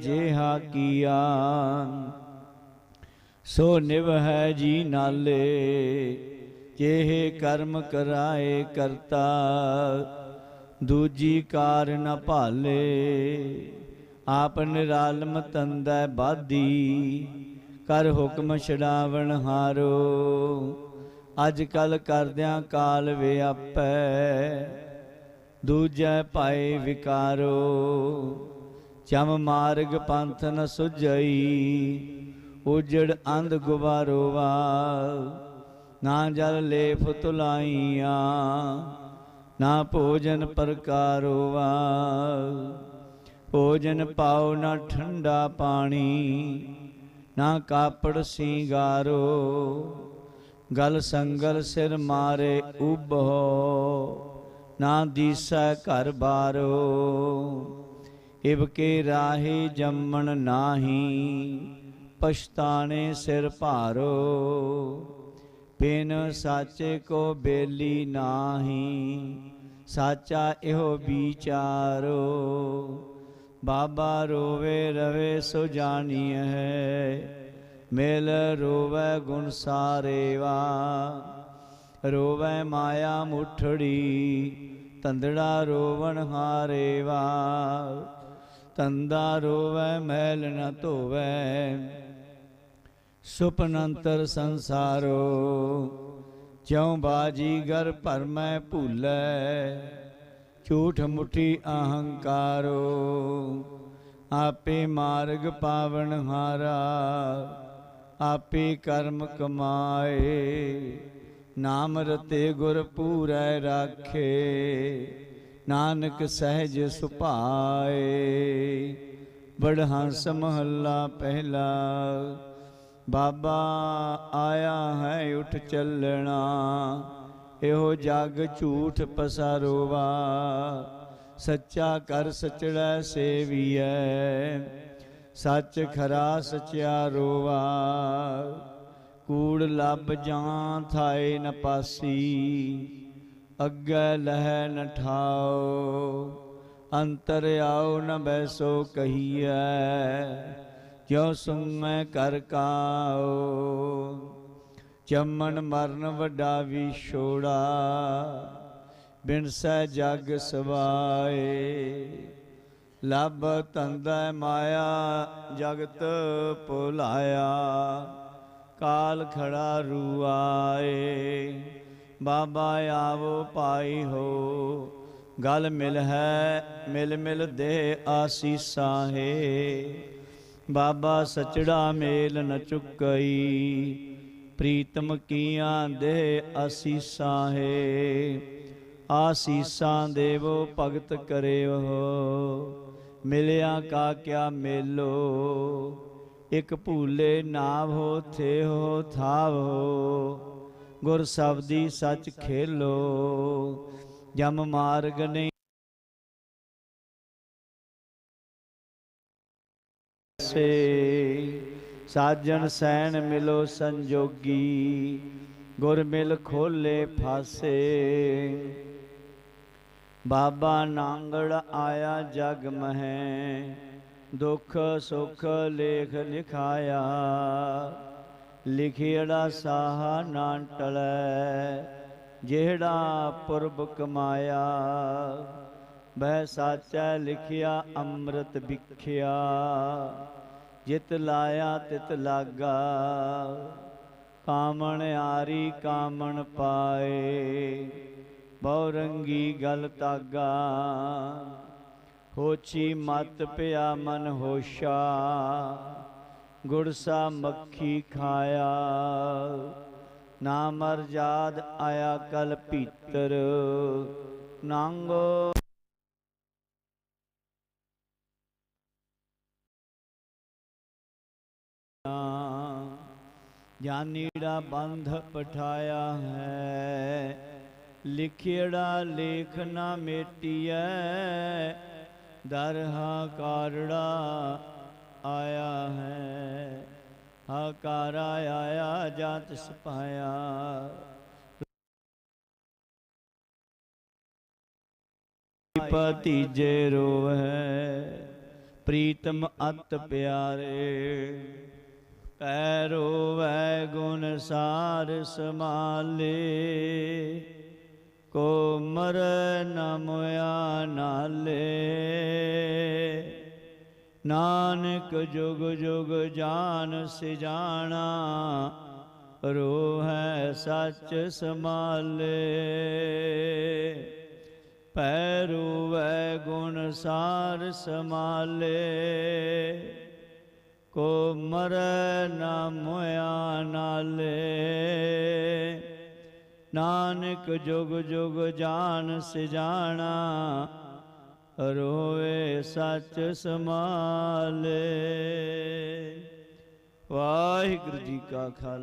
ਜਿਹਾ ਕੀਆ। ਸੋ ਨਿਵ ਹੈ ਜੀ ਨਾਲੇ, ਜਿਹੇ ਕਰਮ ਕਰਾਏ ਕਰਤਾ, ਦੂਜੀ ਕਾਰ ਨ ਭਾਲੇ, ਆਪ ਨਿਰਾਲਮ ਤੰਦੈ ਬਾਦੀ, ਕਰ ਹੁਕਮ ਛਡਾਵਣ ਹਾਰੋ। ਅੱਜ ਕੱਲ ਕਰਦਿਆਂ ਕਾਲ ਵਿਆਪੈ ਦੂਜੈ ਪਾਏ ਵਿਕਾਰੋ। ਚਮ ਮਾਰਗ ਪੰਥ ਨ ਸੁਝਈ, ਉਜੜ ਅੰਧ ਗੁਬਾਰੋਵਾ ਨਾ ਜਲ ਲੇਫ ਤੁਲਾਈਆਂ, ਨਾ ਭੋਜਨ ਪ੍ਰਕਾਰੋ ਭੋਜਨ ਪਾਉ ਨਾ ਠੰਡਾ ਪਾਣੀ, ਨਾ ਕਾਪੜ ਸਿੰਗਾਰੋ। ਗਲ ਸੰਗਲ ਸਿਰ ਮਾਰੇ ਉਬੋ ਨਾ ਦੀਸਾ ਘਰ ਬਾਰੋ। ਇਬ ਰਾਹੇ ਜੰਮਣ ਨਾਹੀ, ਪਛਤਾਣੇ ਸਿਰ ਭਾਰੋ, ਬਿਨ ਸਾਚੇ ਕੋ ਬੇਲੀ ਨਾਹੀ, ਸਾਚਾ ਇਹੋ ਵਿਚਾਰੋ, ਬਾਬਾ ਰੋਵੇ ਰਵੇ ਸੋ ਹੈ ਮਿਲ ਰੋਵੇ ਗੁਣ ਸਾਰੇਵਾ, ਰੋਵੇ ਮਾਇਆ ਮੁਠੜੀ, ਤੰਦੜਾ ਰੋਵਣ ਹਾਰੇਵਾ। ਤੰਦਾ ਰੋਵੇ, ਮੈਲ ਨ ਧੋਵੇ। ਸੁਪਨੰਤਰ ਸੰਸਾਰੋ, ਜਿਉ ਬਾਜੀ ਗਰ ਭਰਮੈ ਭੂਲੈ, ਝੂਠ ਮੁਠੀ ਅਹੰਕਾਰੋ। ਆਪੇ ਮਾਰਗ ਪਾਵਨ ਹਾਰਾ, ਆਪੇ ਕਰਮ ਕਮਾਏ। ਨਾਮ ਰਤੇ ਗੁਰ ਪੂਰੈ ਰਾਖੇ। ਨਾਨਕ ਸਹਿਜ ਸੁਭਾਏ। ਬੜਹੰਸ ਮਹੱਲਾ ਪਹਿਲਾ। ਬਾਬਾ ਆਇਆ ਹੈ ਉਠ ਚੱਲਣਾ, ਇਹੋ ਜਗ ਝੂਠ ਪਸਾਰੋਵਾ। ਸੱਚਾ ਕਰ ਸਚੜਾ ਸੇਵੀਐ, ਸੱਚ ਖਰਾ ਸਚਿਆਰੋਵਾ ਕੂੜ ਲੱਭ ਜਾਂ ਥਾਏ ਨ ਪਾਸੀ ਅੱਗੇ ਲਹਿ ਨ ਠਾਓ ਅੰਤਰ ਆਓ ਨ ਬੈਸੋ ਕਹੀਐ, ਕਿਉ ਸੁਮੈ ਕਰ ਕਾਓ ਚੰਮਨ ਮਰਨ ਵੱਡਾ ਵਿਛੋੜਾ ਬਿਨ ਸਹਿ ਜਗ ਸਵਾਏ। ਲਬ ਤੰਦੈ ਮਾਇਆ, ਜਗਤ ਭੁਲਾਇਆ, ਕਾਲ ਖੜਾ ਰੂਆਏ। ਬਾਬਾ ਆਵੋ ਪਾਈ ਹੋ। ਗਲ ਮਿਲ ਹੈ, ਮਿਲ ਮਿਲ ਦੇ ਆਸੀਸਾਂ ਹੈ। ਬਾਬਾ ਸਚੜਾ ਮੇਲ ਨ ਚੁੱਕਈ, ਪ੍ਰੀਤਮ ਕੀਆਂ ਦੇ ਆਸੀਸਾਂ ਹੈ। ਆਸੀਸਾਂ ਦੇਵੋ ਭਗਤ ਕਰਿਓ ਮਿਲਿਆ ਕਾ ਕਿਆ ਮੇਲੋ, ਇਕ ਭੂਲੇ ਨਾਵ ਹੋ, ਥੇ ਹੋ, ਥਾਵ ਹੋ। ਗੁਰ ਸਬਦੀ ਸੱਚ ਖੇਲੋ, ਜਮ ਮਾਰਗ ਨਹੀਂ। ਸੇ ਸਾਜਣ ਸੈਣ ਮਿਲੋ ਸੰਜੋਗੀ, ਗੁਰ ਮਿਲ ਖੋਲੇ ਫਾਸੇ। ਬਾਬਾ ਨਾਂਗੜ ਆਇਆ ਜਗ ਮਹਿ, ਦੁੱਖ ਸੁਖ ਲੇਖ ਲਿਖਾਇਆ ਲਿਖਿੜਾ ਸਾਹਾ ਨਾ ਟਲੈ, ਜਿਹੜਾ ਪੁਰਬ ਕਮਾਇਆ। ਬਹਿ ਸਾਚੈ ਲਿਖਿਆ, ਅੰਮ੍ਰਿਤ ਵਿਖਿਆ। ਜਿਤ ਲਾਇਆ, ਤਿਤ ਲਾਗਾ। ਕਾਮਣ ਆਰੀ, ਕਾਮਣ ਪਾਏ। ਬਹੁ ਰੰਗੀ ਗਲ ਤਾਗਾ ਹੋਚੀ ਮਤ ਪਿਆ ਮਨ ਹੋਸ਼ਾ। ਗੁਰਸਾ ਮੱਖੀ ਖਾਇਆ। ਨਾ ਮਰ ਜਾਦ ਆਇਆ ਕਲ ਭੀਤਰ। ਨਾਂਗੋ ਜਾਨੀੜਾ ਬੰਧ ਪਠਾਇਆ ਹੈ। ਲਿਖਿੜਾ ਲੇਖ ਨਾ ਮੇਟੀਐ। ਦਰਹਾ ਹਾਕਾਰੜਾ ਆਇਆ ਹੈ, ਹਾਕਾਰਾ ਆਇਆ ਜਤ ਸਪਾਇਆ ਭਤੀਜੇ ਰੋਵੈ ਪ੍ਰੀਤਮ ਅਤ ਪਿਆਰੇ। ਪੈ ਰੋਵੈ ਗੁਣ ਸਾਰ ਸਮਾਲੇ ਕੋ ਮਰ ਨ ਨਾਲੇ। ਨਾਨਕ ਜੁਗ ਜੁਗ ਜਾਨ ਸਿਜਾਣਾ, ਰੋਹੈ ਸੱਚ ਸਮਾਲੇ ਪੈ ਰੋਵੈ ਗੁਣ ਸਾਰ ਸਮਾਲੇ ਕੋ ਮਰ ਨ ਮੁਆ ਨਾਲੇ। ਨਾਨਕ ਜੁਗ ਜੁਗ ਜਾਨ ਸਿਜਾਣਾ ਰੋਏ ਸੱਚ ਸਮਾਲੇ ਵਾਹਿਗੁਰੂ ਜੀ ਕਾ ਖਾਲਸਾ।